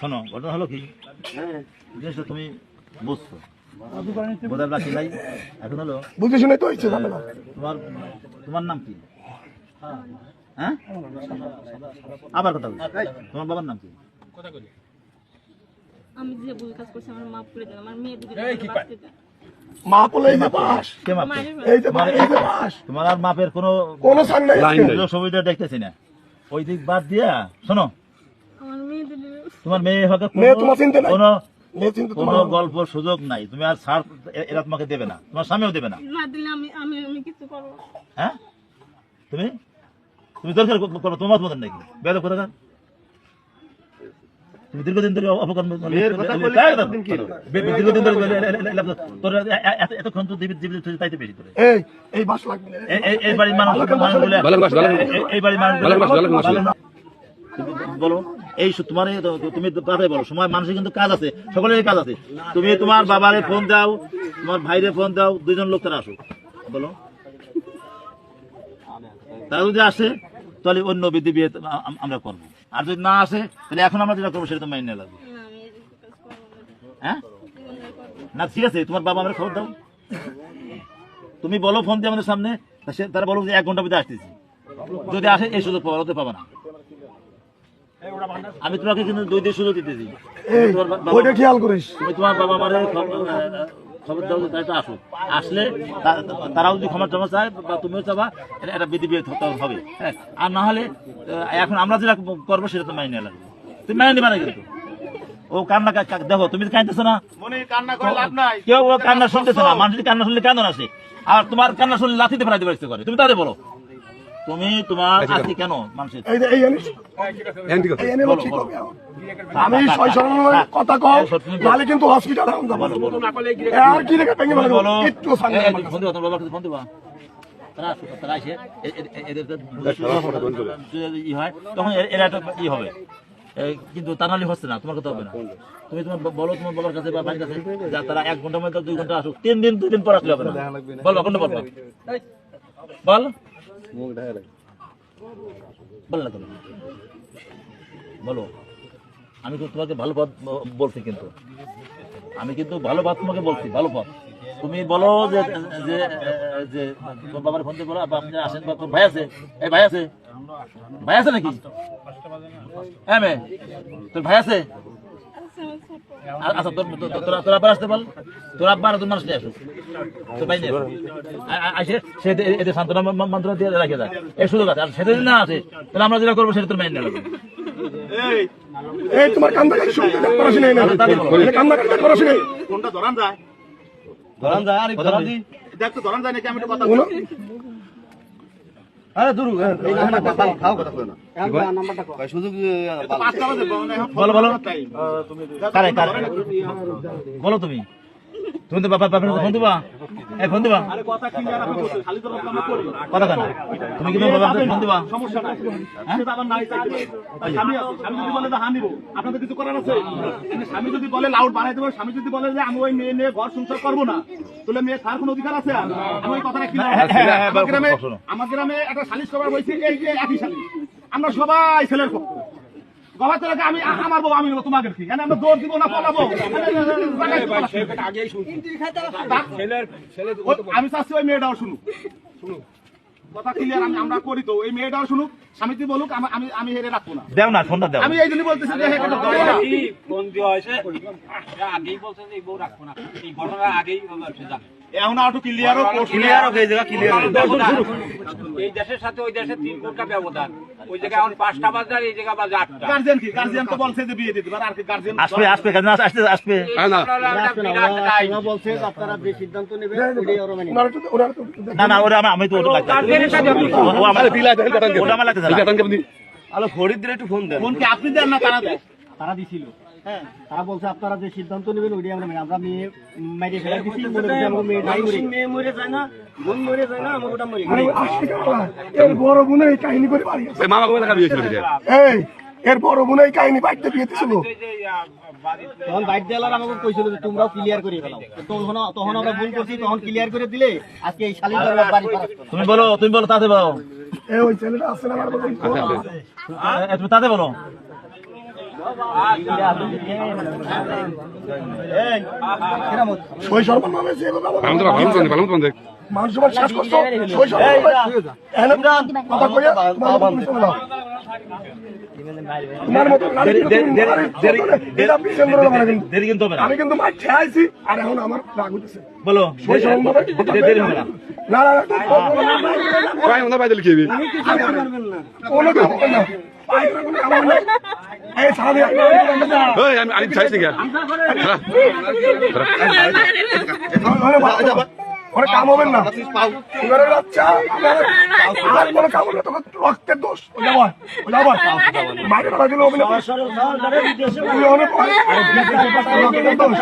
শোনো ঘটনা হলো কি? জিনিসটা তুমি বুঝছ। বোঝার বাকি নাই। এখন হলো বুঝে শুনে তো তোমার তোমার নাম কি? হ্যাঁ? আবার কথা বলছি। তোমার বাবার নাম কি? আমি যে ভুল কাজ করছি আমার মাফ করে দেন। আমার মেয়ে দুটো বাঁচতে দেন মা বলে এই যে পাস কে মাপ এই যে এই যে পাস তোমার আর মাপের কোনো কোনো সাং নাই সুবিধা দেখতেছি না। ওই দিক বাদ দিয়া শোনো। মেয়ে তোমার? কোনো কোনো তোমার গল্প সুযোগ নাই। তুমি আর ছাড় এরা তোমাকে দেবে না। তোমার স্বামীও দেবে না। না দিলে আমি আমি আমি কিছু করব হ্যাঁ? তুমি? তুমি দরকার করো তোমার মতন নাকি? বেদ কথা তুমি দীর্ঘদিন ধরে অপকর্ম দীর্ঘদিন ধরে তোর এতক্ষণ তো জীবিত তাইতে বেশি করে এই এই বাস লাগবে। এই- বাড়ির মানুষ মানুষ বলে এই- বাড়ির মানুষ বলো এই তোমার তুমি কথাই বলো সময় মানুষের কিন্তু কাজ আছে সকলের কাজ আছে। তুমি তোমার বাবারে ফোন দাও তোমার ভাইরে ফোন দাও দুইজন লোক তারা আসুক। বলো। তারা যদি আসে তাহলে অন্য বিধি বিয়ে আমরা করব। আর যদি না আসে তাহলে এখন আমরা যেটা করব সেটা তো মাইনে লাগবে। হ্যাঁ? না। ঠিক আছে তোমার বাবা আমার খবর দাও। তুমি বলো ফোন দিয়ে আমাদের সামনে তা তারা বলো যে এক ঘণ্টা ভিতরে আসতেছি। যদি আসে এই সুযোগ পাওয়া হতে পাবে না। আমি তোমাকে কিন্তু দুই দিন সুযোগ দিতেছি। তোমার বাবা- খেয়াল করিস। তুমি তোমার বাবা মারে খবর দাও তারা আসো আসলে তা- তারাও যদি ক্ষমা টমা চায় বা তুমিও চাবা এটা একটা বিধি হবে। হ্যাঁ? আর না হলে এখন আমরা যেটা করব সেটা তো মাইনে লাগবে। তুমি মাইনে নিবা না কিন্তু। ও কান্না দেখো তুমি কাঁদতেছো না। কেউ কান্না শুনতেছো না। মানুষ যদি কান্না শুনলে কেন আসে আর তোমার কান্না শুনলে লাথিতে ফেলাইতে পারতে করে তুমি তাদের বলো। তুমি তোমার আজকে কেন মানুষের এই যে এই এনে এই এনে বলো, ঠিক বলো। হবে এখন। আমি ছয় সময় কথা কও নাহলে কিন্তু হসপিটালে আর কি রেখে ভেঙে বলো একটু ফোন দিবা। তারা আসে ই হয় তখন এরা ই হবে। কিন্তু তা নাহলে হচ্ছে না তোমার কথা হবে না। তুমি তোমার বলো তোমার বাবার কাছে বা বাড়ির কাছে যা তারা এক ঘণ্টার মধ্যে দুই ঘণ্টা আসুক তিন দিন দুই দিন পর আসলে হবে না। বল। বল না তুমি বলো। আমি তো তোমাকে ভালো পথ বলছি কিন্তু। আমি কিন্তু ভালো পথ তোমাকে বলছি, ভালো পথ। তুমি বলো যে যে তোমার বাবার ফোন দিয়ে বলো আপনি আসেন বা তোর ভাই আছে? এই ভাই আছে? ভাই আছে নাকি? হ্যাঁ তোর ভাই আছে? আচ্ছা তোর তো- তো- তোরা তোরা আবার আসতে বল। তোর আব্বা আর তোর মানুষ নিয়ে আসুক। তোর ভাই আসে সে এদের- সান্ত্বনা মন্ত্র দিয়ে রাখে যায় এই সুযোগ আছে। আর সেটা যদি না আসে তাহলে আমরা যেটা করব সেটা তোর মাইন্ড লাগবে এই তোমার কান্দা কাটি শুনতে দেখ পড়াশোনা নেই না কান্দা কাটি দেখ পড়াশোনা নেই। কোনটা ধরান যায়? কথা বলি। দেখ তো ধরান যায় নাকি আমি একটু কথা বলো বলো? বলো কারে কারে? বলো তুমি। তুমি তো বাবা ফোন দিবা ফোন দিবা কথা আপনি বলছেন খালি তো আমরা করি কথা কেন? তুমি কি ফোন দিবা সমস্যা নাই। সেটা আবার নাই স্বামী স্বামী যদি বলে যে হ্যাঁ আপনাদের কিছু করার আছে? স্বামী যদি বলে লাউড বাড়াই দেবো স্বামী যদি বলে যে আমি ওই মেয়ে নিয়ে ঘর সংসার করব না তাহলে মেয়ে তার কোনো অধিকার আছে? আমি ওই কথাটা হ্যাঁ, হ্যাঁ, হ্যাঁ, আমার গ্রামে আমার গ্রামে একটা সালিশ করার হয়েছে এই যে একই সালিশ। আমরা সবাই ছেলের পক্ষ। গবাতে তোরা আমি আমার বাবা আমি নেব তোমাকে কি এখানে আমরা দৌড় দিব না পলাবো? আমি চাচ্ছি ওই মেয়েটাও শুনুক। কথা ক্লিয়ার আমি আমরা করি তো। এই মেয়েটাও শুনুক বলুক আমি আমি হেরে রাখব না। দেও না ফোনটা দেও। আমি এই জন্য বলতেছি যে না। ফোন দেওয়া হয়েছে? আগেই বলছে যে এই বউ রাখব না। এই ঘটনা আগেই বলছে জানে। এখন আর একটু ক্লিয়ার ক্লিয়ার হোক এই জায়গা ক্লিয়ার এই দেশের সাথে ওই দেশের তিন ঘণ্টা ব্যবধান। ওই জায়গায় এখন পাঁচটা বাজে এই জায়গায় বাজে আটটা। গার্জিয়ান কি? গার্জিয়ান তো বলছে যে বিয়ে দিতে পারে। আর কি গার্জিয়ান আসবে আসবে আসবে। না না। ওরা আমি তো ওটা আমার আমার আলো ফরিদদের একটু ফোন দেন ফোন আপনি দেন না তারা তারা দিছিল তারা বলছে আপনারা যে সিদ্ধান্ত নেবেন ওইটাই আমরা মেনে- আমরা মেয়ে মেরে ফেলে দিছি মনে করছি আমাকে মেয়েটাই মরে মেয়ে মরে যায় না বোন মরে যায় না আমার ওটা মরে? এর বড় বোনের এই কাহিনী করে বাড়ি মামা কবে দেখা দিয়েছিল এই এর বড় বোন এই কাহিনী বাড়িতে বিয়ে দিছিল। তখন বাইট দেওয়ার আমাকে কইছিল যে তোমরাও ক্লিয়ার করে ফেলাও। তখন তখন আমরা ভুল করছি তখন ক্লিয়ার করে দিলে আজকে এই বাড়ি তুমি বলো তুমি বলো তাতে বলো। এ ওই ছেলেটা না আমার তুমি তাতে বলো। ওই সর্বন মানুষ শেষ করছ ওই সর্বন কথা কইয়া তোমার আমি কিন্তু মার খেয়াইছি আর এখন আমার রাগ হইতেছে বলো দেরি হবে না না না না, তুমি কোনো কাম হবে না। হবে না। ওরে কাম হবে না এবারে বাচ্চা আর কোনো কাম হবে না তোমার রক্তের দোষ। ও যাব দিল অভিনয় তুই অনেক দোষ